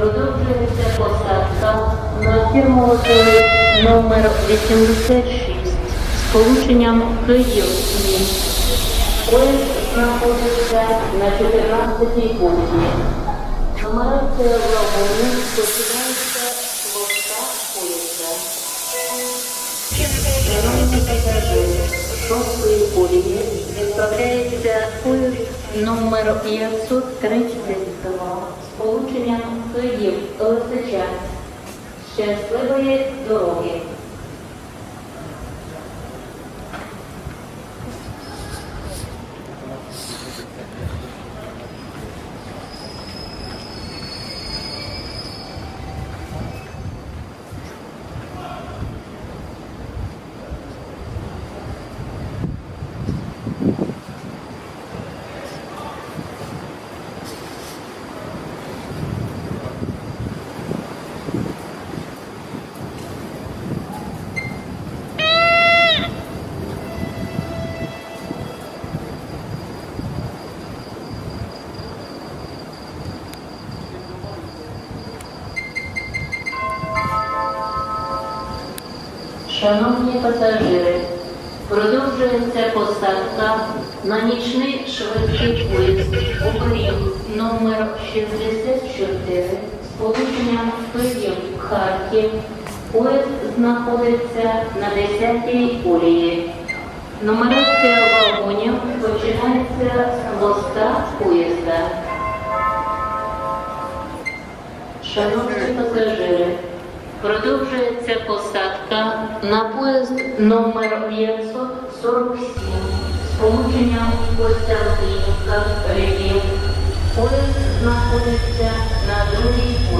Продовжується посадка на фірмовий номер 86 з полученням Київ. Поїзд знаходиться на 14-й пункті. Нумерація вагонів починається з хвоста поїзда. Шановні пасажири, колії відправляється поїзд номер 532 з полученням Київ Лисичанськ. Щасливої дороги! Шановні пасажири, продовжується посадка на нічний швидкий поїзд Укріп номер 64 з полученням Київ Харків. Поїзд знаходиться на 10-й колії. Нумерація вагонів починається з хвоста поїзда. Шановні пасажири, продовжується посадка на поїзд номер 547 з полученням Костянтинівка Львів. Поїзд знаходиться на другій полі.